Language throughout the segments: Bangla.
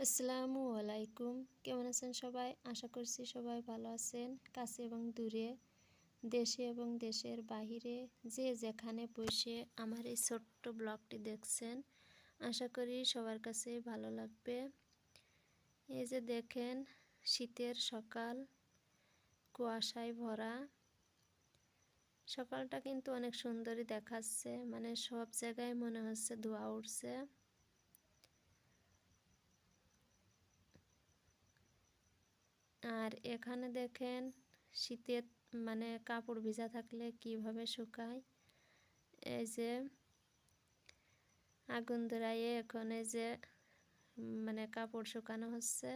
আসসালামু আলাইকুম। কেমন আছেন সবাই? আশা করছি সবাই ভালো আছেন। কাছে এবং দূরে, দেশে এবং দেশের বাহিরে, যে যেখানে বসে আমার এই ছোট্ট ব্লগটি দেখছেন, আশা করি সবার কাছে ভালো লাগবে। এই যে দেখেন, শীতের সকাল, কুয়াশায় ভরা। সকালটা কিন্তু অনেক সুন্দরই দেখাচ্ছে মানে সব জায়গায় মনে হচ্ছে ধোয়া উঠছে। আর এখানে দেখেন শীতের মানে কাপড় ভিজা থাকলে কীভাবে শুকায়? এই যে আগুন ধরাইয়ে এখন এই যে মানে কাপড় শুকানো হচ্ছে।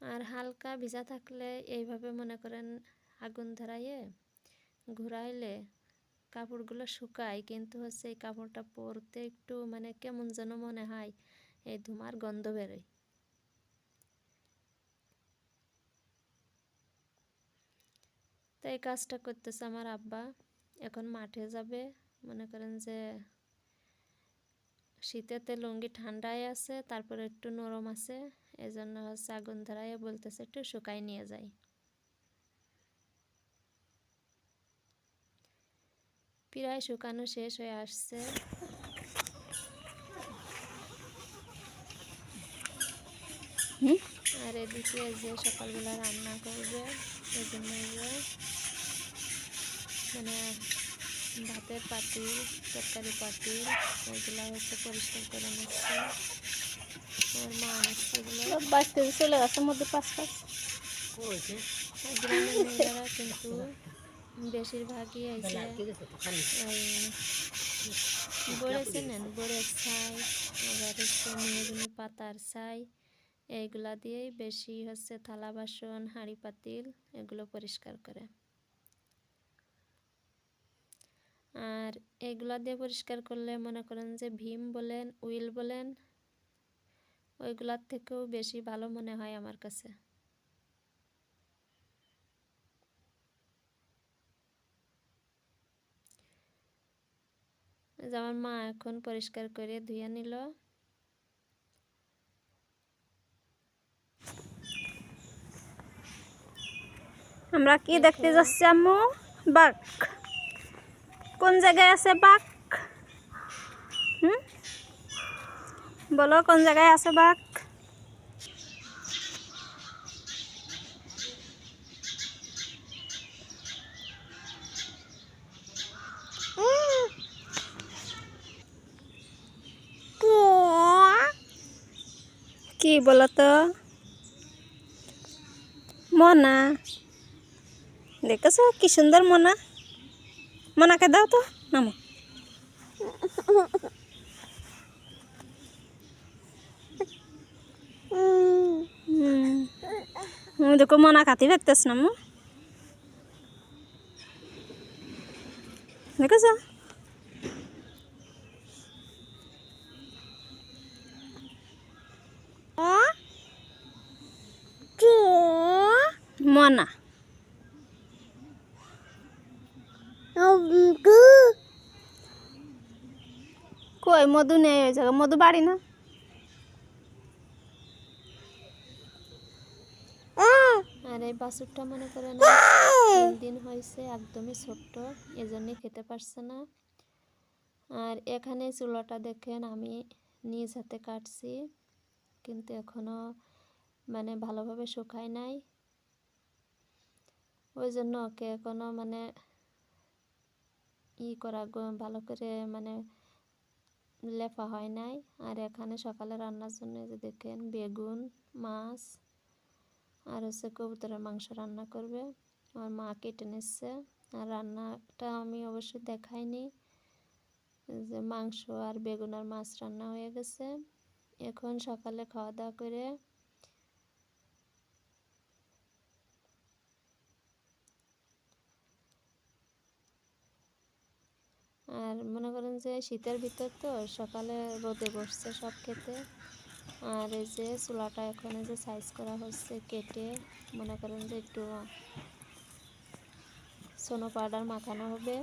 আর হালকা ভিজা থাকলে এইভাবে মনে করেন আগুন ধরাইয়ে ঘুরাইলে কাপড়গুলো শুকায়, কিন্তু হচ্ছে এই কাপড়টা পরতে একটু মানে কেমন যেন মনে হয়, এই ধুমার গন্ধ বেরোয়। তো এই কাজটা করতেছে আমার আব্বা। এখন মাঠে যাবে। মনে করেন যে শীতেতে লুঙ্গি ঠান্ডায় আছে তারপরে একটু নরম আছে। এই জন্য হচ্ছে আগুন ধরাইয়ে বলতেছে একটু শুকাই নিয়ে যাই। প্রায় শুকানো শেষ হয়ে আসছে। আর এদিকে যে সকালবেলা রান্না করবে এই জন্য মানে ভাতের পাতিল তরকারি পাতিল ওইগুলো হচ্ছে পরিষ্কার করে নিচ্ছে। আর মা আনছে এগুলো বাড়তে চলে গেছে মধ্যে পাঁচ পাঁচ। গ্রামের মেয়েরা কিন্তু বেশিরভাগই এসে বড়েছে নেন বড়ের ছাই আবার হচ্ছে মেহরুনি পাতার ছাই। এইগুলা দিয়েই বেশি হচ্ছে থালা বাসন হাঁড়ি পাতিল এগুলো পরিষ্কার করে। আর এগুলা দিয়ে পরিষ্কার করলে মনে করেন যে ভীম বলেন উইল বলেন ওইগুলার থেকেও বেশি ভালো মনে হয় আমার কাছে। আমার মা এখন পরিষ্কার করে ধুয়ে নিল। আমরা কি দেখতে যাচ্ছি আম্মু? বাঘ। কোন জায়গায় আছে বাঘ? হুম? বলো, কোন জায়গায় আছে বাঘ? কি বলো তো মনা। দেখেছ কি সুন্দর মনা? মনাকে দাও তো নামো হুম দেখো মনা খাতি ফেকতেছ না মো দেখেছ মনা মধু নেই ওই জায়গা মধু বাড়ি না? আর এই বাছুরটা মনে করেন তিন দিন হয়েছে একদমই ছোট্ট এজন্যই খেতে পারছে না। আর এখানে চুলাটা দেখেন আমি নিজ হাতে কাটছি কিন্তু এখনও মানে ভালোভাবে শুকায় নাই। ওই জন্য ওকে এখনও মানে ই করা ভালো করে মানে লেপা হয় নাই। আর এখানে সকালে রান্নার জন্য যে দেখেন, বেগুন, মাছ, আর হচ্ছে কবুতরের মাংস রান্না করবে। আমার মা কেটে নিচ্ছে। আর রান্নাটা আমি অবশ্যই দেখাইনি। যে মাংস আর বেগুন আর মাছ রান্না হয়ে গেছে। এখন সকালে খাওয়া দাওয়া করে আর মনে করেন যে শীতের ভিতর তো সকালে রোদে বসছে সব খেতে। আর এই যে চুলাটা এখন যে সাইজ করা হচ্ছে কেটে, মনে করেন যে একটু সোনো পাউডার মাখানো হবে।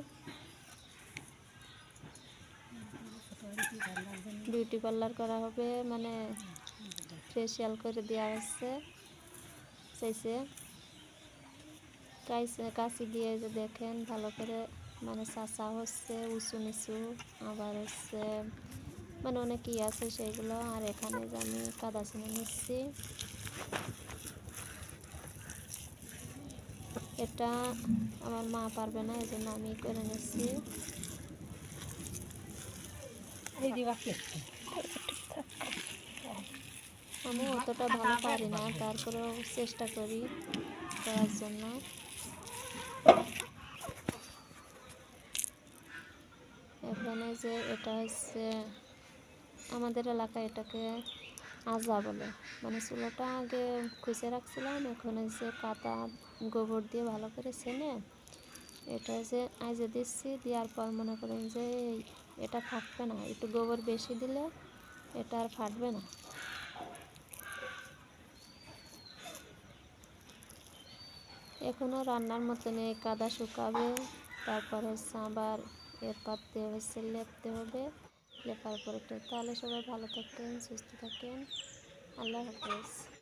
বিউটি পার্লার করা হবে মানে ফেসিয়াল করে দেওয়া হচ্ছে। চাইছে। কাছে দিয়ে যে দেখেন ভালো করে মানে চাচা হচ্ছে উঁচু নিচু আবার হচ্ছে মানে অনেক ই আছে সেইগুলো। আর এখানে যে আমি কাদা চিনে নিচ্ছি। এটা আমার মা পারবে না এই জন্য আমি করে নিচ্ছি। আমি অতটা ভালো পারি না তারপরেও চেষ্টা করি করার জন্য। এখানে যে এটা হচ্ছে আমাদের এলাকায় এটাকে আজা বলে। মানে চুলোটা আগে খুঁজে রাখছিলাম, এখন হচ্ছে কাদা গোবর দিয়ে ভালো করে ছেনে এটা যে আজে দিচ্ছি, দেওয়ার পর মনে করেন যে এটা ফাটবে না। একটু গোবর বেশি দিলে এটা আর ফাটবে না। এখনও রান্নার মতন এই কাদা শুকাবে, তারপর হচ্ছে আবার এর দিয়ে হচ্ছে লেপতে হবে। লেপার পরে তাহলে সবাই ভালো থাকেন, সুস্থ থাকেন। আল্লাহ হাফেজ।